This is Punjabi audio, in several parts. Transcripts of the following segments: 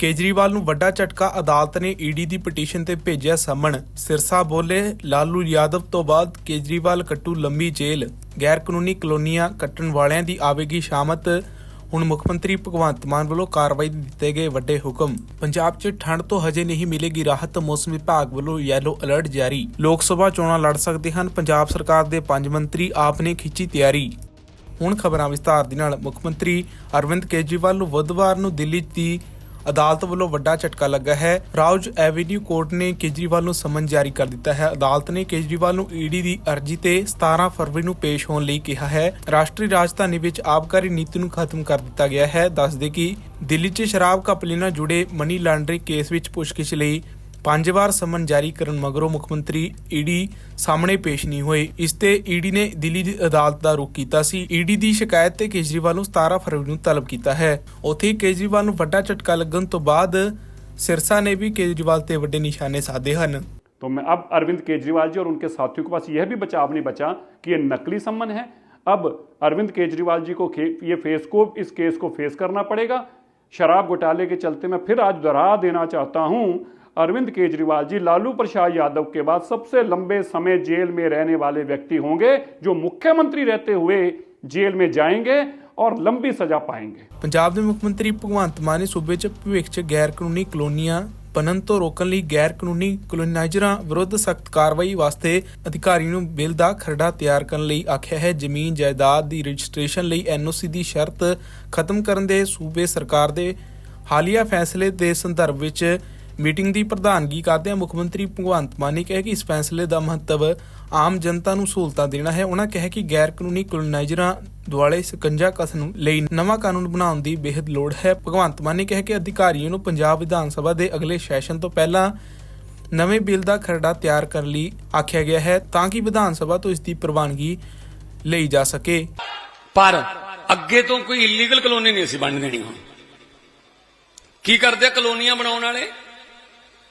ਕੇਜਰੀਵਾਲ ਨੂੰ ਵੱਡਾ ਝਟਕਾ ਅਦਾਲਤ ਨੇ ਈਡੀ ਦੀ ਪਟੀਸ਼ਨ ਤੇ ਭੇਜਿਆ ਸਮਨ ਸਿਰਸਾ ਬੋਲੇ, ਲਾਲੂ ਯਾਦਵ ਤੋਂ ਬਾਅਦ ਕੇਜਰੀਵਾਲ ਕੱਟੂ ਲੰਮੀ ਜੇਲ੍ਹ। ਗੈਰ ਕਾਨੂੰਨੀ ਕਲੋਨੀਆਂ ਕੱਟਣ ਵਾਲਿਆਂ ਦੀ ਆਵੇਗੀ ਸ਼ਾਮਤ। ਹੁਣ ਮੁੱਖ ਮੰਤਰੀ ਭਗਵੰਤ ਮਾਨ ਵੱਲੋਂ ਕਾਰਵਾਈ ਦੇ ਦਿੱਤੇ ਗਏ ਵੱਡੇ ਹੁਕਮ। ਪੰਜਾਬ 'ਚ ਠੰਡ ਤੋਂ ਹਜੇ ਨਹੀਂ ਮਿਲੇਗੀ ਰਾਹਤ, ਮੌਸਮ ਵਿਭਾਗ ਵੱਲੋਂ ਯੈਲੋ ਅਲਰਟ ਜਾਰੀ। ਲੋਕ ਸਭਾ ਚੋਣਾਂ ਲੜ ਸਕਦੇ ਹਨ, ਪੰਜਾਬ ਸਰਕਾਰ ਦੇ ਪੰਜ ਮੰਤਰੀ ਆਪ ਨੇ ਖਿੱਚੀ ਤਿਆਰੀ। ਹੁਣ ਖਬਰਾਂ ਵਿਸਤਾਰ ਦੇ ਨਾਲ ਮੁੱਖ ਮੰਤਰੀ ਅਰਵਿੰਦ ਕੇਜਰੀਵਾਲ ਨੂੰ ਬੁੱਧਵਾਰ ਨੂੰ ਦਿੱਲੀ ਦੀ ਅਦਾਲਤ ਵੱਲੋਂ ਵੱਡਾ ਝਟਕਾ ਲੱਗਾ ਹੈ। ਰਾਉਜ ਐਵੀਨਿਊ ਕੋਰਟ ਨੇ ਕੇਜਰੀਵਾਲ ਨੂੰ ਸਮਨ ਜਾਰੀ ਕਰ ਦਿੱਤਾ ਹੈ। ਅਦਾਲਤ ਨੇ ਕੇਜਰੀਵਾਲ ਨੂੰ ਈਡੀ ਦੀ ਅਰਜ਼ੀ ਤੇ 17 ਫਰਵਰੀ ਨੂੰ ਪੇਸ਼ ਹੋਣ ਲਈ ਕਿਹਾ ਹੈ। ਰਾਸ਼ਟਰੀ ਰਾਜਧਾਨੀ ਵਿੱਚ ਆਬਕਾਰੀ ਨੀਤੀ ਨੂੰ ਖਤਮ ਕਰ ਦਿੱਤਾ ਗਿਆ ਹੈ। ਦੱਸਦੇ ਕਿ ਦਿੱਲੀ 'ਚ ਸ਼ਰਾਬ ਘਪਲੇ ਨਾਲ ਜੁੜੇ ਮਨੀ ਲਾਂਡਰਿੰਗ ਕੇਸ ਵਿੱਚ ਪੁੱਛਗਿੱਛ ਲਈ ਪੰਜ ਵਾਰ ਸਮਨ ਜਾਰੀ ਕਰਨ ਮਗਰੋਂ ਮੁੱਖ ਮੰਤਰੀ ਈਡੀ ਸਾਹਮਣੇ ਪੇਸ਼ ਨਹੀਂ ਹੋਏ ਇਸ ਤੇ ਈਡੀ ਨੇ ਦਿੱਲੀ ਦੀ ਅਦਾਲਤ ਦਾ ਰੁਖ ਕੀਤਾ ਸੀ ਈਡੀ ਦੀ ਸ਼ਿਕਾਇਤ ਤੇ ਕੇਜਰੀਵਾਲ ਨੂੰ 17 ਫਰਵਰੀ ਨੂੰ ਤਲਬ ਕੀਤਾ ਹੈ ਉੱਥੇ ਹੀ ਕੇਜਰੀਵਾਲ ਨੂੰ ਵੱਡਾ ਝਟਕਾ ਲੱਗਣ ਤੋਂ ਬਾਅਦ ਸਿਰਸਾ ਨੇ ਵੀ ਕੇਜਰੀਵਾਲ ਤੇ ਵੱਡੇ ਨਿਸ਼ਾਨੇ ਸਾਧੇ ਹਨ तो मैं अब अरविंद केजरीवाल जी और उनके साथियों के पास यह भी बचाव नहीं बचा कि ये नकली सम्मन है अब अरविंद केजरीवाल जी को खे- ये फेस को इस केस को फेस करना पड़ेगा शराब घोटाले के चलते मैं फिर आज दोहरा देना चाहता हूं अरविंद केजरीवाल जी लालू प्रसाद यादव के बाद सबसे लंबे समय जेल में रहने वाले व्यक्ति होंगे जो मुख्यमंत्री रहते हुए जेल में जाएंगे और लंबी सजा पाएंगे ਪੰਜਾਬ ਦੇ ਮੁੱਖ ਮੰਤਰੀ ਭਗਵੰਤ ਮਾਨ ਨੇ ਸੂਬੇ 'ਚ ਭਵਿੱਖ 'ਚ ਗੈਰ ਕਾਨੂੰਨੀ ਕਲੋਨੀਆਂ ਬਣਨ ਤੋਂ ਰੋਕਣ ਲਈ ਗੈਰ ਕਾਨੂੰਨੀ ਕਲੋਨਾਈਜ਼ਰਾਂ ਵਿਰੁੱਧ ਸਖਤ ਕਾਰਵਾਈ ਵਾਸਤੇ ਅਧਿਕਾਰੀ ਨੂੰ ਬਿੱਲ ਦਾ ਖਰੜਾ ਤਿਆਰ ਕਰਨ ਲਈ ਆਖਿਆ ਹੈ ਜ਼ਮੀਨ ਜਾਇਦਾਦ ਦੀ ਰਜਿਸਟ੍ਰੇਸ਼ਨ ਲਈ ਐਨਓਸੀ ਦੀ ਸ਼ਰਤ ਖਤਮ ਕਰਨ ਦੇ ਸੂਬੇ ਸਰਕਾਰ ਦੇ ਹਾਲੀਆ ਫੈਸਲੇ ਦੇ ਸੰਦਰਭ ਵਿੱਚ ਮੀਟਿੰਗ ਦੀ ਪ੍ਰਧਾਨਗੀ ਕਰਦਿਆਂ ਮੁੱਖ ਮੰਤਰੀ ਭਗਵੰਤ ਮਾਨ ਨੇ ਕਿਹਾ ਕਿ ਇਸ ਫੈਸਲੇ ਦਾ ਮਹੱਤਵ ਆਮ ਜਨਤਾ ਨੂੰ ਸਹੂਲਤਾਂ ਦੇਣਾ ਹੈ। ਉਹਨਾਂ ਕਿਹਾ ਕਿ ਗੈਰ ਕਾਨੂੰਨੀ ਕਲੋਨਾਈਜ਼ਰਾਂ ਦੁਆਲੇ ਸਕੰਜਾ ਕਸਣ ਲਈ ਨਵਾਂ ਕਾਨੂੰਨ ਬਣਾਉਣ ਦੀ ਬੇਹੱਦ ਲੋੜ ਹੈ। ਭਗਵੰਤ ਮਾਨ ਨੇ ਕਿਹਾ ਕਿ ਅਧਿਕਾਰੀਆਂ ਨੂੰ ਪੰਜਾਬ ਵਿਧਾਨ ਸਭਾ ਦੇ ਅਗਲੇ ਸੈਸ਼ਨ ਤੋਂ ਪਹਿਲਾਂ ਨਵੇਂ ਬਿੱਲ ਦਾ ਖਰੜਾ ਤਿਆਰ ਕਰਨ ਲਈ ਆਖਿਆ ਗਿਆ ਹੈ ਤਾਂ ਕਿ ਵਿਧਾਨ ਸਭਾ ਤੋਂ ਇਸ ਦੀ ਪ੍ਰਵਾਨਗੀ ਲਈ ਜਾ ਸਕੇ। ਪਰ ਅੱਗੇ ਤੋਂ ਕੋਈ ਇਲੀਗਲ ਕਲੋਨੀ ਨਹੀਂ ਅਸੀਂ ਬਣ ਦੇਣੀ ਹੁਣ। ਕੀ ਕਰਦੇ ਕਲੋਨੀਆਂ ਬਣਾਉਣ ਵਾਲੇ?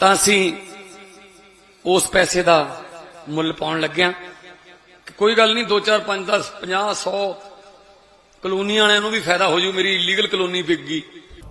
ਤਾਂ ਅਸੀਂ ਉਸ ਪੈਸੇ ਦਾ ਮੁੱਲ ਪਾਉਣ ਲੱਗਿਆ ਕੋਈ ਗੱਲ ਨਹੀਂ 2 4 5 10 50 100 ਕਲੋਨੀ ਵਾਲਿਆਂ ਨੂੰ ਵੀ ਫਾਇਦਾ ਹੋ ਜੂ, ਮੇਰੀ ਇਲੀਗਲ ਕਲੋਨੀ ਵਿਕ ਗਈ।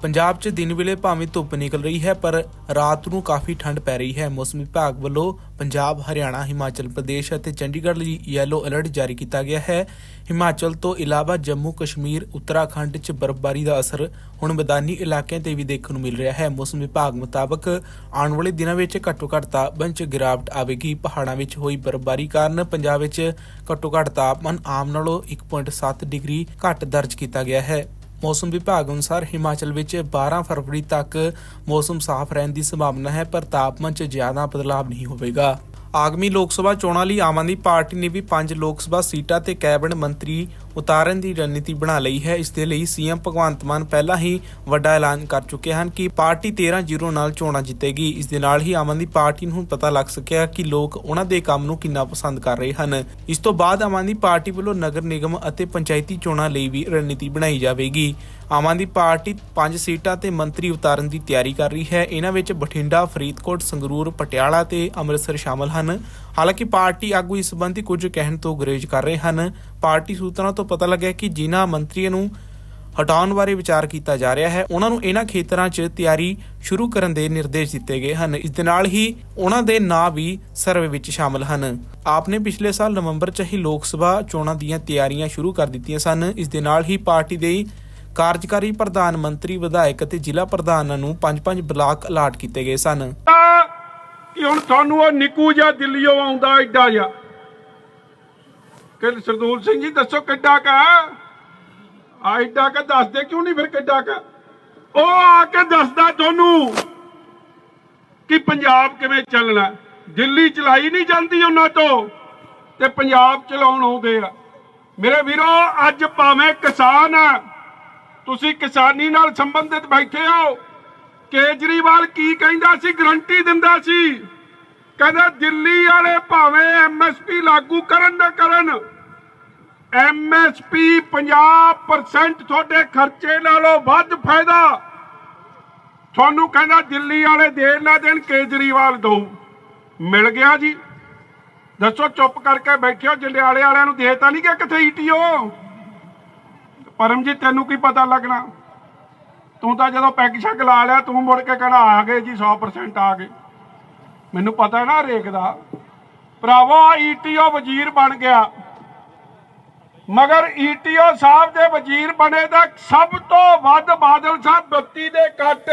ਪੰਜਾਬ 'ਚ ਦਿਨ ਵੇਲੇ ਭਾਵੇਂ ਧੁੱਪ ਨਿਕਲ ਰਹੀ ਹੈ, ਪਰ ਰਾਤ ਨੂੰ ਕਾਫੀ ਠੰਡ ਪੈ ਰਹੀ ਹੈ। ਮੌਸਮ ਵਿਭਾਗ ਵੱਲੋਂ ਪੰਜਾਬ, ਹਰਿਆਣਾ, ਹਿਮਾਚਲ ਪ੍ਰਦੇਸ਼ ਅਤੇ ਚੰਡੀਗੜ੍ਹ ਲਈ ਯੈਲੋ ਅਲਰਟ ਜਾਰੀ ਕੀਤਾ ਗਿਆ ਹੈ। ਹਿਮਾਚਲ ਤੋਂ ਇਲਾਵਾ ਜੰਮੂ, ਕਸ਼ਮੀਰ, ਉੱਤਰਾਖੰਡ 'ਚ ਬਰਫ਼ਬਾਰੀ ਦਾ ਅਸਰ ਹੁਣ ਮੈਦਾਨੀ ਇਲਾਕਿਆਂ ਤੇ ਵੀ ਦੇਖਣ ਨੂੰ ਮਿਲ ਰਿਹਾ ਹੈ। ਮੌਸਮ ਵਿਭਾਗ ਮੁਤਾਬਕ ਆਉਣ ਵਾਲੇ ਦਿਨਾਂ ਵਿੱਚ ਘੱਟੋ ਘੱਟ ਤਾਪਮਾਨ 'ਚ ਗਿਰਾਵਟ ਆਵੇਗੀ। ਪਹਾੜਾਂ ਵਿੱਚ ਹੋਈ ਬਰਫ਼ਬਾਰੀ ਕਾਰਨ ਪੰਜਾਬ ਵਿੱਚ ਘੱਟੋ ਘੱਟ ਤਾਪਮਾਨ ਆਮ ਨਾਲੋਂ 1.7 ਡਿਗਰੀ ਘੱਟ ਦਰਜ ਕੀਤਾ ਗਿਆ ਹੈ। ਮੌਸਮ ਵਿਭਾਗ ਅਨੁਸਾਰ ਹਿਮਾਚਲ ਵਿੱਚ 12 ਫਰਵਰੀ ਤੱਕ ਮੌਸਮ ਸਾਫ਼ ਰਹਿਣ ਦੀ ਸੰਭਾਵਨਾ ਹੈ, ਪਰ ਤਾਪਮਾਨ 'ਚ ਜ਼ਿਆਦਾ ਬਦਲਾਅ ਨਹੀਂ ਹੋਵੇਗਾ। ਆਗਮੀ ਲੋਕ ਸਭਾ ਚੋਣਾਂ ਲਈ ਆਮ ਆਦਮੀ ਪਾਰਟੀ ਨੇ ਵੀ ਪੰਜ ਲੋਕ ਸਭਾ ਸੀਟਾਂ ਤੇ ਕੈਬਨਿਟ ਮੰਤਰੀ ਉਤਾਰਨ ਦੀ ਰਣਨੀਤੀ ਬਣਾ ਲਈ ਹੈ। ਇਸ ਦੇ ਲਈ ਸੀਐਮ ਭਗਵੰਤ ਮਾਨ ਪਹਿਲਾਂ ਹੀ ਵੱਡਾ ਐਲਾਨ ਕਰ ਚੁੱਕੇ ਹਨ ਕਿ ਪਾਰਟੀ 13-0 ਨਾਲ ਚੋਣਾਂ ਜਿੱਤੇਗੀ। ਇਸ ਦੇ ਨਾਲ ਹੀ ਆਮ ਆਦਮੀ ਪਾਰਟੀ ਨੂੰ ਹੁਣ ਪਤਾ ਲੱਗ ਸਕਿਆ ਕਿ ਲੋਕ ਉਹਨਾਂ ਦੇ ਕੰਮ ਨੂੰ ਕਿੰਨਾ ਪਸੰਦ ਕਰ ਰਹੇ ਹਨ। ਇਸ ਤੋਂ ਬਾਅਦ ਆਮ ਆਦਮੀ ਪਾਰਟੀ ਵੱਲੋਂ ਨਗਰ ਨਿਗਮ ਅਤੇ ਪੰਚਾਇਤੀ ਚੋਣਾਂ ਲਈ ਵੀ ਰਣਨੀਤੀ ਬਣਾਈ ਜਾਵੇਗੀ। ਆਮ ਆਦਮੀ ਪਾਰਟੀ ਪੰਜ ਸੀਟਾਂ ਤੇ ਮੰਤਰੀ ਉਤਾਰਨ ਦੀ ਤਿਆਰੀ ਕਰ ਰਹੀ ਹੈ। ਇਹਨਾਂ ਵਿੱਚ ਬਠਿੰਡਾ, ਫਰੀਦਕੋਟ, ਸੰਗਰੂਰ, ਪਟਿਆਲਾ ਤੇ ਅੰਮ੍ਰਿਤਸਰ ਸ਼ਾਮਲ ਹਨ। ਹਾਲਾਂਕਿ ਪਾਰਟੀ ਆਗੂ ਇਸ ਸੰਬੰਧੀ ਕੁਝ ਕਹਿਣ ਤੋਂ ਗੁਰੇਜ਼ ਕਰ ਰਹੇ ਹਨ। ਪਾਰਟੀ ਸੂਤਰਾਂ ਤੋਂ ਪਤਾ ਲੱਗਿਆ ਕਿ ਜਿਨ੍ਹਾਂ ਮੰਤਰੀਆਂ ਨੂੰ ਹਟਾਉਣ ਬਾਰੇ ਵਿਚਾਰ ਕੀਤਾ ਜਾ ਰਿਹਾ ਹੈ, ਉਹਨਾਂ ਨੂੰ ਇਹਨਾਂ ਖੇਤਰਾਂ 'ਚ ਤਿਆਰੀ ਸ਼ੁਰੂ ਕਰਨ ਦੇ ਨਿਰਦੇਸ਼ ਦਿੱਤੇ ਗਏ ਹਨ। ਇਸ ਦੇ ਨਾਲ ਹੀ ਉਹਨਾਂ ਦੇ ਨਾਂ ਵੀ ਸਰਵੇ ਵਿੱਚ ਸ਼ਾਮਲ ਹਨ। ਆਪ ਪਿਛਲੇ ਸਾਲ ਨਵੰਬਰ 'ਚ ਹੀ ਲੋਕ ਸਭਾ ਚੋਣਾਂ ਦੀਆਂ ਤਿਆਰੀਆਂ ਸ਼ੁਰੂ ਕਰ ਦਿੱਤੀਆਂ ਸਨ। ਇਸ ਦੇ ਨਾਲ ਹੀ ਪਾਰਟੀ ਦੇ ਕਾਰਜਕਾਰੀ ਪ੍ਰਧਾਨ ਮੰਤਰੀ, ਵਿਧਾਇਕ ਅਤੇ ਜ਼ਿਲ੍ਹਾ ਪ੍ਰਧਾਨਾਂ ਨੂੰ ਪੰਜ-ਪੰਜ ਬਲਾਕ ਅਲਾਟ ਕੀਤੇ ਗਏ ਸਨ। ਕਿ ਹੁਣ ਤੁਹਾਨੂੰ ਉਹ ਨਿੱਕੂ ਜਿਹਾ ਦਿੱਲੀੋਂ ਆਉਂਦਾ, ਐਡਾ ਜਿਹਾ। ਕਿ ਸਰਦੂਲ ਸਿੰਘ ਜੀ, ਦੱਸੋ ਕਿੱਡਾ ਕਾ ਆ ਐਡਾ ਕਾ ਦੱਸਦੇ ਕਿਉਂ ਨਹੀਂ ਫਿਰ ਕਿੱਡਾ ਕਾ? ਉਹ ਆ ਕੇ ਦੱਸਦਾ ਤੁਹਾਨੂੰ ਕਿ ਪੰਜਾਬ ਕਿਵੇਂ ਚੱਲਣਾ ਦਿੱਲੀ ਚਲਾਈ ਨਹੀਂ ਜਾਂਦੀ ਉਹਨਾਂ ਤੋਂ ਤੇ ਪੰਜਾਬ ਚਲਾਉਣ ਆਉਂਦੇ ਆ। ਮੇਰੇ ਵੀਰੋ, ਅੱਜ ਭਾਵੇਂ ਕਿਸਾਨ ਆ, ਤੁਸੀਂ ਕਿਸਾਨੀ ਨਾਲ ਸੰਬੰਧਿਤ ਬੈਠੇ ਹੋ। ਕੇਜਰੀਵਾਲ ਕੀ ਕਹਿੰਦਾ ਸੀ? ਗਰੰਟੀ ਦਿੰਦਾ ਸੀ। ਕਹਿੰਦਾ ਦਿੱਲੀ ਵਾਲੇ ਭਾਵੇਂ ਐਮਐਸਪੀ ਲਾਗੂ ਕਰਨ ਨਾ ਕਰਨ ਐਮਐਸਪੀ 50% ਤੁਹਾਡੇ ਖਰਚੇ ਨਾਲੋਂ ਵੱਧ ਫਾਇਦਾ। ਤੁਹਾਨੂੰ ਕਹਿੰਦਾ ਦਿੱਲੀ ਵਾਲੇ ਦੇਣ ਨਾ ਦੇਣ ਕੇਜਰੀਵਾਲ ਦੋ। ਮਿਲ ਗਿਆ ਜੀ। ਦੱਸੋ ਚੁੱਪ ਕਰਕੇ ਬੈਠਿਓ, ਜੰਡਿਆਲੇ ਵਾਲਿਆਂ ਨੂੰ ਦੇਤਾ ਨਹੀਂ ਕਿ ਕਿੱਥੇ ਈਟੀਓ ਪਰਮਜੀਤ, ਤੈਨੂੰ ਕੀ ਪਤਾ ਲੱਗਣਾ? ਤੂੰ ਤਾਂ ਜਦੋਂ ਪੈਗ ਸ਼ੱਕ ਲਾ ਲਿਆ, ਤੂੰ ਮੁੜ ਕੇ ਕਹਿਣਾ ਆ ਗਏ ਜੀ 100% ਆ ਗਏ। ਮੈਨੂੰ ਪਤਾ ਹੈ ਨਾ ਰੇਕ ਦਾ। ਭਰਾਵੋ ਈਟੀਓ ਵਜ਼ੀਰ ਬਣ ਗਿਆ। ਮਗਰ ਈਟੀਓ ਸਾਹਿਬ ਦੇ ਵਜ਼ੀਰ ਬਣੇ ਦਾ ਸਭ ਤੋਂ ਵੱਧ ਬਾਦਲ ਸਾਹਿਬ ਬੱਤੀ ਦੇ ਕੱਟ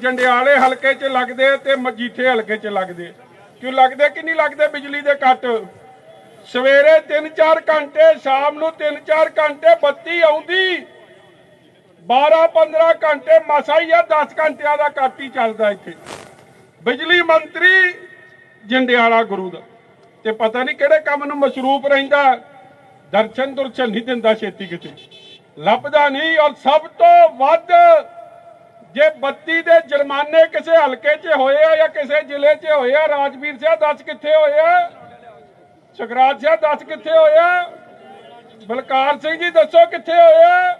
ਜੰਡਿਆਲੇ ਹਲਕੇ 'ਚ ਲੱਗਦੇ ਤੇ ਮਜੀਠੇ ਹਲਕੇ 'ਚ ਲੱਗਦੇ। ਕਿਉਂ ਲੱਗਦੇ ਕਿ ਨਹੀਂ ਲੱਗਦੇ ਬਿਜਲੀ ਦੇ ਕੱਟ? ਸਵੇਰੇ 3-4 ਘੰਟੇ, ਸ਼ਾਮ ਨੂੰ 3-4 ਘੰਟੇ ਬੱਤੀ ਆਉਂਦੀ। 12-15 ਘੰਟੇ, ਮਸਾ ਹੀ ਆ 10 ਘੰਟਿਆਂ ਦਾ ਕੱਟ ਹੀ ਚੱਲਦਾ ਇੱਥੇ। ਬਿਜਲੀ ਮੰਤਰੀ ਜੰਡਿਆਲਾ ਗੁਰੂ ਦਾ। ਤੇ ਪਤਾ ਨਹੀਂ ਕਿਹੜੇ ਕੰਮ ਨੂੰ ਮਸ਼ਰੂਪ ਰਹਿੰਦਾ, ਦਰਸ਼ਨ ਦੁਰਸ਼ਨ ਨਹੀਂ ਦਿੰਦਾ ਛੇਤੀ ਕਿਤੇ। ਲੱਭਦਾ ਨਹੀਂ ਔਰ ਸਭ ਤੋਂ ਵੱਧ ਜੇ ਬੱਤੀ ਦੇ ਜੁਰਮਾਨੇ ਕਿਸੇ ਹਲਕੇ 'ਚ ਹੋਏ ਆ ਜਾਂ ਕਿਸੇ ਜ਼ਿਲ੍ਹੇ 'ਚ ਹੋਏ ਆ, ਰਾਜਵੀਰ ਸਿੰਘ ਦੱਸ ਕਿੱਥੇ ਹੋਏ ਆ? ਸੁਖਰਾਜ ਸਿੰਘ ਦੱਸ ਕਿੱਥੇ ਹੋਏ ਆ? ਬਲਕਾਰ ਸਿੰਘ ਜੀ ਦੱਸੋ ਕਿੱਥੇ ਹੋਏ ਆ?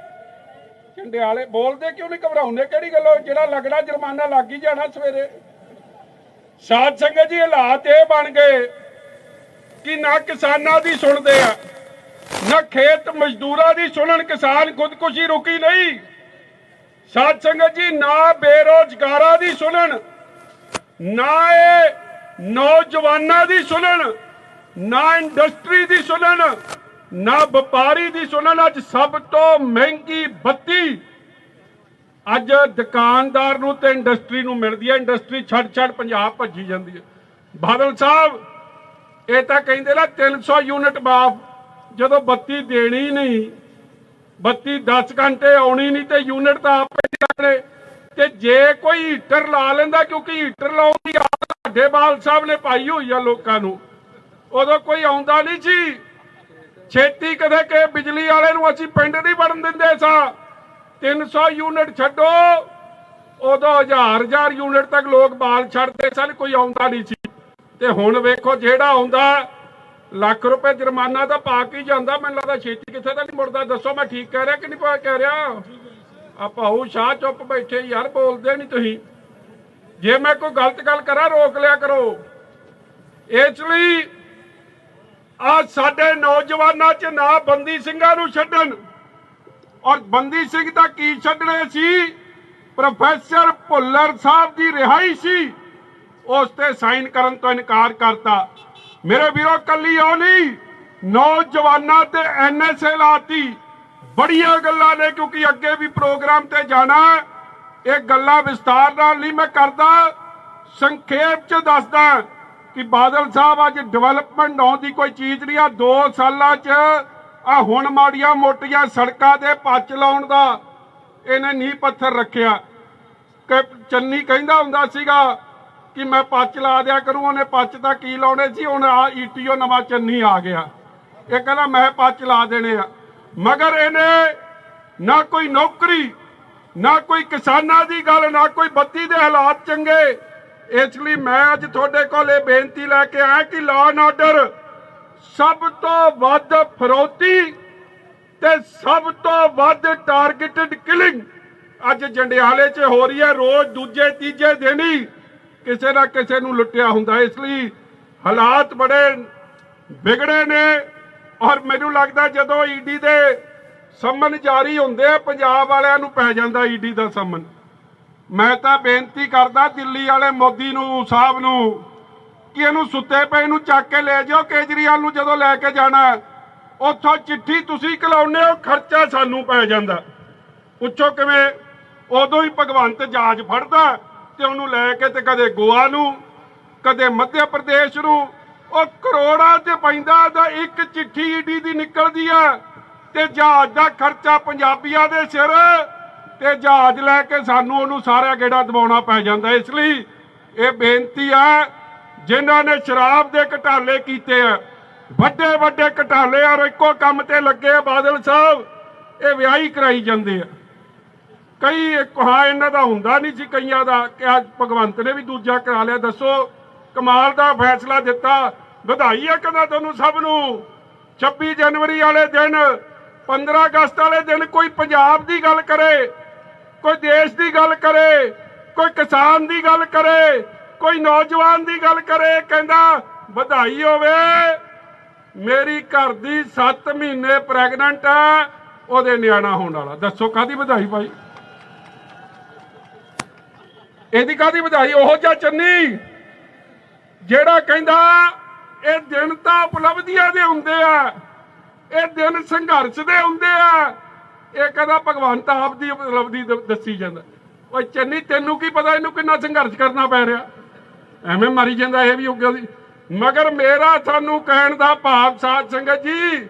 ਝੰਡਿਆਲੇ ਬੋਲਦੇ ਕਿਉਂ ਨਹੀਂ, ਘਬਰਾਉਂਦੇ ਕਿਹੜੀ ਗੱਲੋਂ? ਜਿਹੜਾ ਲੱਗਣਾ ਜੁਰਮਾਨਾ ਲੱਗ ਹੀ ਜਾਣਾ ਸਵੇਰੇ। ਸਾਧ ਸੰਗਤ ਜੀ, ਹਾਲਾਤ ਇਹ ਬਣ ਗਏ ਕਿ ਨਾ ਕਿਸਾਨਾਂ ਦੀ ਸੁਣਦੇ ਆ, ਨਾ ਖੇਤ ਮਜ਼ਦੂਰਾਂ ਦੀ ਸੁਣਨ, ਕਿਸਾਨ ਖੁਦਕੁਸ਼ੀ ਰੁਕੀ ਨਹੀਂ। ਸਾਧ ਸੰਗਤ ਜੀ, ਨਾ ਬੇਰੋਜ਼ਗਾਰਾਂ ਦੀ ਸੁਣਨ, ਨਾ ਇਹ ਨੌਜਵਾਨਾਂ ਦੀ ਸੁਣਨ, ਨਾ ਇੰਡਸਟਰੀ ਦੀ ਸੁਣਨ, ਨਾ ਵਪਾਰੀ ਦੀ ਸੁਣਨ, ਅੱਜ ਸਭ ਤੋਂ ਮਹਿੰਗੀ ਬੱਤੀ ਅੱਜ ਦੁਕਾਨਦਾਰ ਨੂੰ ਤੇ ਇੰਡਸਟਰੀ ਨੂੰ ਮਿਲਦੀ ਹੈ, ਇੰਡਸਟਰੀ ਛੱਡ ਛੱਡ ਪੰਜਾਬ ਭੱਜੀ ਜਾਂਦੀ ਹੈ। ਬਾਦਲ ਸਾਹਿਬ, ਇਹ ਤਾਂ ਕਹਿੰਦੇ ਨਾ 300 ਯੂਨਿਟ ਮਾਫ, ਜਦੋਂ ਬੱਤੀ ਦੇਣੀ ਨਹੀਂ, ਬੱਤੀ 10 ਘੰਟੇ ਆਉਣੀ ਨਹੀਂ ਤੇ ਯੂਨਿਟ ਤਾਂ ਆਪੇ ਜਾਣੇ। ਤੇ ਜੇ ਕੋਈ ਹੀਟਰ ਲਾ ਲੈਂਦਾ, ਕਿਉਂਕਿ ਹੀਟਰ ਲਾਉਣ ਦੀ ਆਦਤ ਸਾਡੇ ਬਾਲ ਸਾਹਿਬ ਨੇ ਪਾਈ ਹੋਈ ਆ ਲੋਕਾਂ ਨੂੰ, ਉਦੋਂ ਕੋਈ ਆਉਂਦਾ ਨਹੀਂ ਸੀ। ਛੇਤੀ ਕਦੇ ਕਿ ਬਿਜਲੀ ਵਾਲੇ ਨੂੰ ਅਸੀਂ ਪਿੰਡ ਨਹੀਂ ਵੜਨ ਦਿੰਦੇ ਸਾਂ। 300 ਯੂਨਿਟ ਛੱਡੋ। ਉਦੋਂ ਹਜ਼ਾਰ ਹਜ਼ਾਰ ਯੂਨਿਟ ਤੱਕ ਲੋਕ ਬਾਲ ਛੱਡਦੇ ਸਨ, ਕੋਈ ਆਉਂਦਾ ਨਹੀਂ ਸੀ। ਤੇ ਹੁਣ ਵੇਖੋ ਜਿਹੜਾ ਆਉਂਦਾ, ਲੱਖ ਰੁਪਏ ਜੁਰਮਾਨਾ ਤਾਂ ਪਾ ਕੇ ਜਾਂਦਾ। ਮੈਨੂੰ ਲੱਗਦਾ ਛੇਤੀ ਕਿੱਥੇ ਤਾਂ ਨਹੀਂ ਮੁੜਦਾ। ਦੱਸੋ ਮੈਂ ਠੀਕ ਕਹਿ ਰਿਹਾ ਕਿ ਨਹੀਂ ਕਹਿ ਰਿਹਾ? ਆ ਭਾਊ ਸ਼ਾਹ ਚੁੱਪ ਬੈਠੇ ਯਾਰ, ਬੋਲਦੇ ਨਹੀਂ ਤੁਸੀਂ। ਜੇ ਮੈਂ ਕੋਈ ਗਲਤ ਗੱਲ ਕਰਾਂ, ਰੋਕ ਲਿਆ ਕਰੋ। ਇਸ ਲਈ ਆ ਸਾਡੇ ਨੌਜਵਾਨਾਂ 'ਚ ਨਾ ਬੰਦੀ ਸਿੰਘਾਂ ਨੂੰ ਛੱਡਣ। ਔਰ ਬੰਦੀ ਸਿੰਘ ਤਾਂ ਕੀ ਛੱਡਣੇ ਸੀ? ਪ੍ਰੋਫੈਸਰ ਭੁੱਲਰ ਸਾਹਿਬ ਦੀ ਰਿਹਾਈ ਸੀ। ਉਸ ਤੇ ਸਾਈਨ ਕਰਨ ਤੋਂ ਇਨਕਾਰ ਕਰਤਾ। ਮੇਰੇ ਵੀਰੋ, ਕੱਲੀ ਉਹ ਨਹੀਂ, ਨੌਜਵਾਨਾਂ ਤੇ ਐਨਐਸਏ ਲਾਤੀ। ਬੜੀਆਂ ਗੱਲਾਂ ਨੇ, ਕਿਉਂਕਿ ਅੱਗੇ ਵੀ ਪ੍ਰੋਗਰਾਮ ਤੇ ਜਾਣਾ ਇਹ ਗੱਲਾਂ ਵਿਸਤਾਰ ਨਾਲ ਨਹੀਂ ਮੈਂ ਕਰਦਾ। ਸੰਖੇਪ ਚ ਦੱਸਦਾ ਕਿ ਬਾਦਲ ਸਾਹਿਬ ਅੱਜ ਡਿਵੈਲਪਮੈਂਟ ਹੋਣ ਦੀ ਕੋਈ ਚੀਜ਼ ਨਹੀਂ ਆ। 2 ਸਾਲਾਂ ਚ ਆ ਹੁਣ ਮਾੜੀਆਂ ਮੋਟੀਆਂ ਸੜਕਾਂ ਦੇ ਪੱਚ ਲਾਉਣ ਦਾ ਇਹਨੇ ਨੀਂਹ ਪੱਥਰ ਰੱਖਿਆ। ਕਿ ਚੰਨੀ ਕਹਿੰਦਾ ਹੁੰਦਾ ਸੀਗਾ ਕਿ ਮੈਂ ਪੱਚ ਲਾ ਦਿਆ ਕਰੂੰ, ਉਹਨੇ ਪੱਚ ਤਾਂ ਕੀ ਲਾਉਣੇ ਸੀ? ਹੁਣ ਆ ਈਟੀਓ ਨਵਾਂ ਚੰਨੀ ਆ ਗਿਆ। ਇਹ ਕਹਿੰਦਾ ਮੈਂ ਪੱਚ ਲਾ ਦੇਣੇ ਆ। ਮਗਰ ਇਹਨੇ ਨਾ ਕੋਈ ਨੌਕਰੀ, ਨਾ ਕੋਈ ਕਿਸਾਨਾਂ ਦੀ ਗੱਲ, ਨਾ ਕੋਈ ਬੱਤੀ ਦੇ ਹਾਲਾਤ ਚੰਗੇ। ਇਸ ਲਈ ਮੈਂ ਅੱਜ ਤੁਹਾਡੇ ਕੋਲ ਇਹ ਬੇਨਤੀ ਲੈ ਕੇ ਆਇਆ ਕਿ ਲਾਅ ਐਂਡ ਆਰਡਰ ਸਭ ਤੋਂ ਵੱਧ ਫਰੋਤੀ ਤੇ ਸਭ ਤੋਂ ਵੱਧ ਟਾਰਗੇਟਡ ਕਿਲਿੰਗ ਅੱਜ ਜੰਡਿਆਲੇ 'ਚ ਹੋ ਰਹੀ ਹੈ, ਰੋਜ਼ ਦੂਜੇ, ਤੀਜੇ ਦਿਨ ਹੀ ਕਿਸੇ ਨਾ ਕਿਸੇ ਨੂੰ ਲੁੱਟਿਆ ਹੁੰਦਾ ਇਸ ਲਈ ਹਾਲਾਤ ਬੜੇ ਵਿਗੜੇ ਨੇ ਔਰ ਮੈਨੂੰ ਲੱਗਦਾ ਜਦੋਂ ਈਡੀ ਦੇ ਸੰਮਨ ਜਾਰੀ ਹੁੰਦੇ ਆ, ਪੰਜਾਬ ਵਾਲਿਆਂ ਨੂੰ ਪੈ ਜਾਂਦਾ ਈਡੀ ਦਾ ਸੰਮਨ। ਮੈਂ ਤਾਂ ਬੇਨਤੀ ਕਰਦਾ, ਦਿੱਲੀ ਵਾਲੇ ਮੋਦੀ ਨੂੰ, ਸਾਹਿਬ ਨੂੰ ਕਿ ਇਹਨੂੰ ਸੁੱਤੇ ਪਏ ਨੂੰ ਚੱਕ ਕੇ ਲੈ ਜਾਓ ਕੇਜਰੀਵਾਲ ਨੂੰ ਜਦੋਂ ਲੈ ਕੇ ਜਾਣਾ ਉੱਥੋਂ ਚਿੱਠੀ ਤੁਸੀਂ ਕਲਾਉਨੇ ਹੋ, ਖਰਚਾ ਸਾਨੂੰ ਪੈ ਜਾਂਦਾ। ਪੁੱਛੋ ਕਿਵੇਂ? ਉਦੋਂ ਹੀ ਭਗਵੰਤ ਜਾਜ ਫੜਦਾ ਤੇ ਉਹਨੂੰ ਲੈ ਕੇ ਤੇ ਕਦੇ ਗੋਆ ਨੂੰ, ਕਦੇ ਮੱਧ ਪ੍ਰਦੇਸ਼ ਨੂੰ। ਉਹ ਕਰੋੜਾਂ ਤੇ ਪੈਂਦਾ ਦਾ ਇੱਕ ਚਿੱਠੀ ਈਡੀ ਦੀ ਨਿਕਲਦੀ ਆ ਤੇ ਜਹਾਜ਼ ਦਾ ਖਰਚਾ ਪੰਜਾਬੀਆਂ ਦੇ ਸਿਰ ਤੇ ਜਹਾਜ਼ ਲੈ ਕੇ ਸਾਨੂੰ ਉਹਨੂੰ ਸਾਰਾ ਗੇੜਾ ਦਬਾਉਣਾ ਪੈ ਜਾਂਦਾ। ਇਸ ਲਈ ਇਹ ਬੇਨਤੀ ਆ ਜਿਨ੍ਹਾਂ ਨੇ ਸ਼ਰਾਬ ਦੇ ਘਟਾਲੇ ਕੀਤੇ ਆ। ਵੱਡੇ ਵੱਡੇ ਘਟਾਲੇ ਔਰ ਇੱਕੋ ਕੰਮ ਤੇ ਲੱਗੇ ਬਾਦਲ ਸਾਹਿਬ। ਇਹ ਵਿਆਹੀ ਕਰਾਈ ਜਾਂਦੇ ਆ। ਕਈ ਕਹਾ ਇਹਨਾਂ ਦਾ ਹੁੰਦਾ ਨਹੀਂ ਸੀ ਕਈਆਂ ਦਾ ਕਿ ਅੱਜ ਭਗਵੰਤ ਨੇ ਵੀ ਦੂਜਾ ਕਰਾ ਲਿਆ। ਦੱਸੋ, ਕਮਾਲ ਦਾ ਫੈਸਲਾ ਦਿੱਤਾ। ਵਧਾਈ ਹੈ ਕਹਿੰਦਾ ਤੁਹਾਨੂੰ ਸਭ ਨੂੰ। 26 ਜਨਵਰੀ ਵਾਲੇ ਦਿਨ 15 ਅਗਸਤ ਵਾਲੇ ਦਿਨ ਕੋਈ ਪੰਜਾਬ ਦੀ ਗੱਲ ਕਰੇ, ਕੋਈ ਦੇਸ਼ ਦੀ ਗੱਲ ਕਰੇ, ਕੋਈ ਕਿਸਾਨ ਦੀ ਗੱਲ ਕਰੇ ਕੋਈ ਨੌਜਵਾਨ ਦੀ ਗੱਲ ਕਰੇ, ਕਹਿੰਦਾ, ਵਧਾਈ ਹੋਵੇ। ਮੇਰੀ ਘਰ ਦੀ 7 ਮਹੀਨੇ ਪ੍ਰੈਗਨੈਂਟ ਹੈ ਉਹਦੇ ਨਿਆਣਾ ਹੋਣ ਵਾਲਾ। ਦੱਸੋ ਕਾਦੀ ਵਧਾਈ ਭਾਈ? ਇਹਦੀ ਕਾਦੀ ਵਧਾਈ? ਉਹ ਜਿਹਾ ਚੰਨੀ, ਜਿਹੜਾ ਕਹਿੰਦਾ, ਇਹ ਦਿਨ ਤਾਂ ਉਪਲਬਧੀਆਂ ਦੇ ਹੁੰਦੇ ਆ। ਇਹ ਦਿਨ ਸੰਘਰਸ਼ ਦੇ ਹੁੰਦੇ ਆ। ਇਹ ਕਹਿੰਦਾ ਭਗਵੰਤ ਆਪ ਦੀ ਉਪਲਬਧੀ ਦੱਸੀ ਜਾਂਦਾ। ਓਏ ਚੰਨੀ, ਤੈਨੂੰ ਕੀ ਪਤਾ ਇਹਨੂੰ ਕਿੰਨਾ ਸੰਘਰਸ਼ ਕਰਨਾ ਪੈ ਰਿਹਾ? ਐਵੇਂ ਮਰੀ ਜਾਂਦਾ ਇਹ ਵੀ ਉੱਗਿਆ ਸੀ। ਮਗਰ ਮੇਰਾ ਤੁਹਾਨੂੰ ਕਹਿਣ ਦਾ ਭਾਵ ਸਾਧ ਸੰਗਤ ਜੀ,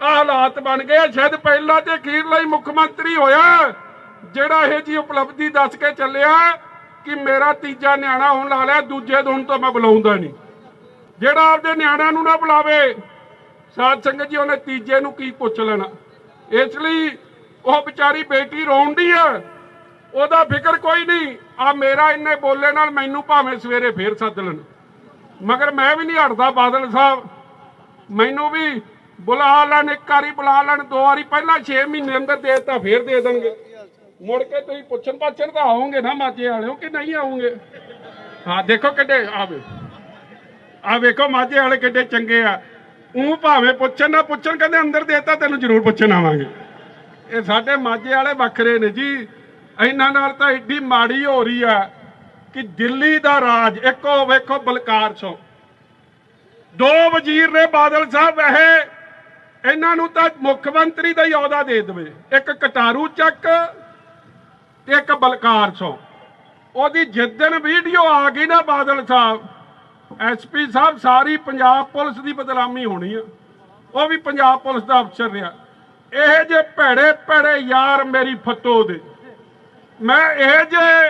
ਆਹ ਹਾਲਾਤ ਬਣ ਗਏ ਸ਼ਾਇਦ ਪਹਿਲਾ ਤੇ ਅਖੀਰਲਾ ਹੀ ਮੁੱਖ ਮੰਤਰੀ ਹੋਇਆ, ਜਿਹੜਾ ਇਹ ਜੀ ਉਪਲਬਧੀ ਦੱਸ ਕੇ ਚੱਲਿਆ ਕਿ ਮੇਰਾ ਤੀਜਾ ਨਿਆਣਾ ਹੋਣ ਲਾ ਲਿਆ, ਦੂਜੇ ਦਿਨ ਤੋਂ ਮੈਂ ਬੁਲਾਉਂਦਾ ਨਹੀਂ। ਜਿਹੜਾ ਆਪਦੇ ਨਿਆਣਿਆਂ ਨੂੰ ਨਾ ਬੁਲਾਵੇ, ਸਾਧ ਸੰਗਤ ਜੀ ਉਹਨੇ ਤੀਜੇ ਨੂੰ ਕੀ ਪੁੱਛ ਲੈਣਾ। ਇਸ ਲਈ ਉਹ ਵਿਚਾਰੀ ਬੇਟੀ ਰੋਂਦੀ ਆ। ਉਹਦਾ ਫਿਕਰ ਕੋਈ ਨਹੀਂ। ਆ ਮੇਰਾ ਇੰਨੇ ਬੋਲੇ ਨਾਲ ਮੈਨੂੰ ਭਾਵੇਂ ਸਵੇਰੇ ਫੇਰ ਸੱਦ ਲੈਣ। ਮਗਰ ਮੈਂ ਵੀ ਨਹੀਂ ਹਟਦਾ ਬਾਦਲ ਸਾਹਿਬ। ਮੈਨੂੰ ਵੀ ਬੁਲਾ ਲੈਣ, ਇੱਕ ਵਾਰੀ ਬੁਲਾ ਲੈਣ, ਦੋ ਵਾਰੀ ਪਹਿਲਾਂ 6 ਮਹੀਨੇ ਅੰਦਰ ਦੇ ਦਿੱਤਾ, ਫੇਰ ਦੇ ਦੇਣਗੇ। ਮੁੜ ਕੇ ਤੁਸੀਂ ਪੁੱਛਣ ਪਾਛਣ ਤਾਂ ਆਓਗੇ ਨਾ ਮਾਝੇ ਵਾਲਿਓ ਕਿ ਨਹੀਂ ਆਉਂਗੇ ਹਾਂ ਦੇਖੋ ਕਿੱਡੇ ਆਵੇ ਆ ਵੇਖੋ ਮਾਝੇ ਵਾਲੇ ਕਿੱਡੇ ਚੰਗੇ ਆ। ਉਹ ਭਾਵੇਂ ਪੁੱਛਣ ਨਾ ਪੁੱਛਣ, ਕਹਿੰਦੇ ਅੰਦਰ ਦੇਤਾ, ਤੈਨੂੰ ਜ਼ਰੂਰ ਪੁੱਛਣ ਆਵਾਂਗੇ। ਇਹ ਸਾਡੇ ਮਾਝੇ ਵਾਲੇ ਵੱਖਰੇ ਨੇ ਜੀ। ਇਹਨਾਂ ਨਾਲ ਤਾਂ ਇੱਡੀ ਮਾੜੀ ਹੋ ਰਹੀ ਆ ਕਿ ਦਿੱਲੀ ਦਾ ਰਾਜ, ਇੱਕੋ ਵੇਖੋ ਬਲਕਾਰ ਸੋ ਦੋ ਵਜ਼ੀਰ ਨੇ ਬਾਦਲ ਸਾਹਿਬ, ਇਹ ਇਹਨਾਂ ਨੂੰ ਤਾਂ ਮੁੱਖ ਮੰਤਰੀ ਦਾ ਹੀ ਅਹੁਦਾ ਦੇ ਦੇਵੇ। ਇੱਕ ਕਟਾਰੂ ਚੱਕ ਤੇ ਇੱਕ ਬਲਕਾਰ ਸੋ ਉਹਦੀ ਜਿੱਦਣ ਵੀਡੀਓ ਆ ਗਈ ਨਾ ਬਾਦਲ ਸਾਹਿਬ ਐਸਪੀ ਸਾਹਿਬ, ਸਾਰੀ ਪੰਜਾਬ ਪੁਲਿਸ ਦੀ ਬਦਨਾਮੀ ਹੋਣੀ ਆ। ਉਹ ਵੀ ਪੰਜਾਬ ਪੁਲਿਸ ਦਾ ਅਫਸਰ ਰਿਹਾ। ਇਹ ਜੇ ਭੈੜੇ ਭੈੜੇ ਯਾਰ ਮੇਰੀ ਫਤੋ ਦੇ। ਮੈਂ ਇਹ ਜੇ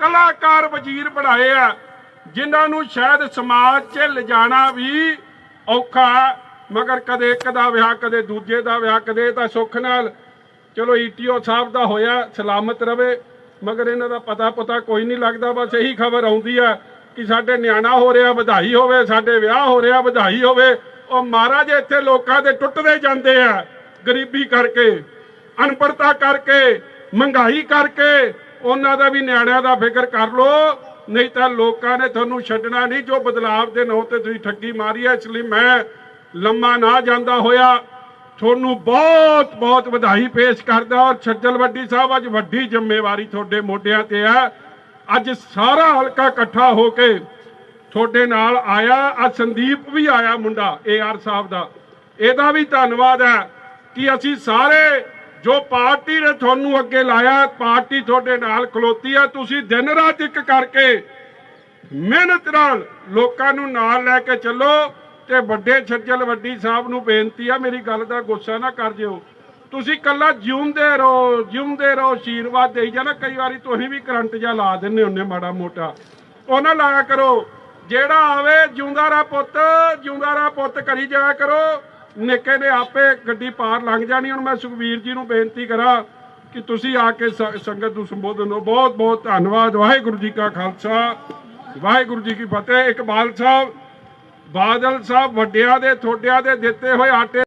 ਕਲਾਕਾਰ ਵਜ਼ੀਰ ਬਣਾਏ ਆ, ਜਿਨ੍ਹਾਂ ਨੂੰ ਸ਼ਾਇਦ ਸਮਾਜ 'ਚ ਲਿਜਾਣਾ ਵੀ ਔਖਾ, ਮਗਰ ਕਦੇ ਇੱਕ ਦਾ ਵਿਆਹ, ਕਦੇ ਦੂਜੇ ਦਾ ਵਿਆਹ, ਕਦੇ ਤਾਂ ਸੁੱਖ ਨਾਲ। ਚਲੋ ਈਟੀਓ ਸਾਹਿਬ ਦਾ ਹੋਇਆ, ਸਲਾਮਤ ਰਵੇ, ਮਗਰ ਇਹਨਾਂ ਦਾ ਪਤਾ ਪਤਾ ਕੋਈ ਨਹੀਂ ਲੱਗਦਾ, ਬਸ ਇਹੀ ਖਬਰ ਆਉਂਦੀ ਆ ਕਿ ਸਾਡੇ ਨਿਆਣਾ ਹੋ ਰਿਹਾ, ਵਧਾਈ ਹੋਵੇ, ਸਾਡੇ ਵਿਆਹ ਹੋ ਰਿਹਾ, ਵਧਾਈ ਹੋਵੇ। ਉਹ ਮਹਾਰਾਜ ਇੱਥੇ ਲੋਕਾਂ ਦੇ ਟੁੱਟਦੇ ਜਾਂਦੇ ਆ, ਗਰੀਬੀ ਕਰਕੇ ਅਨਪੜਤਾ ਕਰਕੇ ਮਹਿੰਗਾਈ ਕਰਕੇ ਉਹਨਾਂ ਦਾ ਵੀ ਨਿਆਣਿਆਂ ਦਾ ਫਿਕਰ ਕਰ ਲੋ ਨਹੀਂ ਤਾਂ ਲੋਕਾਂ ਨੇ ਤੁਹਾਨੂੰ ਛੱਡਣਾ ਨਹੀਂ, ਜੋ ਬਦਲਾਵ ਦੇ ਨਾਂ ਤੇ ਤੁਸੀਂ ਠੱਗੀ ਮਾਰੀ ਹੈ ਇਸ ਲਈ ਮੈਂ ਲੰਮਾ ਨਾ ਜਾਂਦਾ ਹੋਇਆ। ਤੁਹਾਨੂੰ ਬਹੁਤ ਬਹੁਤ ਵਧਾਈ ਪੇਸ਼ ਕਰਦਾ ਔਰ ਛੱਜਲ ਵੱਡੀ ਸਾਹਿਬ, ਅੱਜ ਵੱਡੀ ਜ਼ਿੰਮੇਵਾਰੀ ਤੁਹਾਡੇ ਮੋਢਿਆਂ ਤੇ ਆ। ਅੱਜ ਸਾਰਾ ਹਲਕਾ ਇਕੱਠਾ ਹੋ ਕੇ ਤੁਹਾਡੇ ਨਾਲ ਆਇਆ। ਆ ਸੰਦੀਪ ਵੀ ਆਇਆ ਮੁੰਡਾ ਏਆਰ ਸਾਹਿਬ ਦਾ। ਇਹਦਾ ਵੀ ਧੰਨਵਾਦ ਹੈ ਕਿ ਅਸੀਂ ਸਾਰੇ ਜੋ ਪਾਰਟੀ ਨੇ ਤੁਹਾਨੂੰ ਅੱਗੇ ਲਾਇਆ, ਪਾਰਟੀ ਤੁਹਾਡੇ ਨਾਲ ਖਲੋਤੀ ਹੈ ਤੁਸੀਂ ਦਿਨ ਰਾਤ ਇੱਕ ਕਰਕੇ ਮਿਹਨਤ ਨਾਲ ਲੋਕਾਂ ਨੂੰ ਨਾਲ ਲੈ ਕੇ ਚੱਲੋ ਤੇ ਵੱਡੇ ਛੱਜਲ ਵੱਡੀ ਸਾਹਿਬ ਨੂੰ ਬੇਨਤੀ ਆ, ਮੇਰੀ ਗੱਲ ਦਾ ਗੁੱਸਾ ਨਾ ਕਰ ਜਿਓ। ਤੁਸੀਂ ਕੱਲਾ ਜਿਉਂਦੇ ਰਹੋ ਜਿਉਂਦੇ ਰਹੋ ਆਸ਼ੀਰਵਾਦ ਦੇਈ ਜਾਣਾ। ਕਈ ਵਾਰੀ ਤੁਸੀਂ ਵੀ ਕਰੰਟ ਜਾਂ ਲਾ ਦਿੰਦੇ ਹੁੰਦੇ ਮਾੜਾ ਮੋਟਾ। ਉਹ ਨਾ ਲਾਇਆ ਕਰੋ। ਜਿਹੜਾ ਆਵੇ, ਜਿਉਂਦਾ ਰਾ ਪੁੱਤ, ਜਿਉਂਦਾ ਰਾ ਪੁੱਤ ਕਰੀ ਜਾਇਆ ਕਰੋ। ਨਿੱਕੇ ਨੇ ਆਪੇ ਗੱਡੀ ਪਾਰ ਲੰਘ ਜਾਣੀ, ਹੁਣ ਮੈਂ ਸੁਖਵੀਰ ਜੀ ਨੂੰ ਬੇਨਤੀ ਕਰਾਂ ਕਿ ਤੁਸੀਂ ਆ ਕੇ ਸੰਗਤ ਨੂੰ ਸੰਬੋਧਨ ਦਿਓ। ਬਹੁਤ ਬਹੁਤ ਧੰਨਵਾਦ। ਵਾਹਿਗੁਰੂ ਜੀ ਕਾ ਖਾਲਸਾ, ਵਾਹਿਗੁਰੂ ਜੀ ਕੀ ਫਤਿਹ। ਇਕਬਾਲ ਸਾਹਿਬ, ਬਾਦਲ ਸਾਹਿਬ ਵੱਡਿਆਂ ਦੇ ਥੋੜਿਆਂ ਦੇ ਦਿੱਤੇ ਹੋਏ ਆਟੇ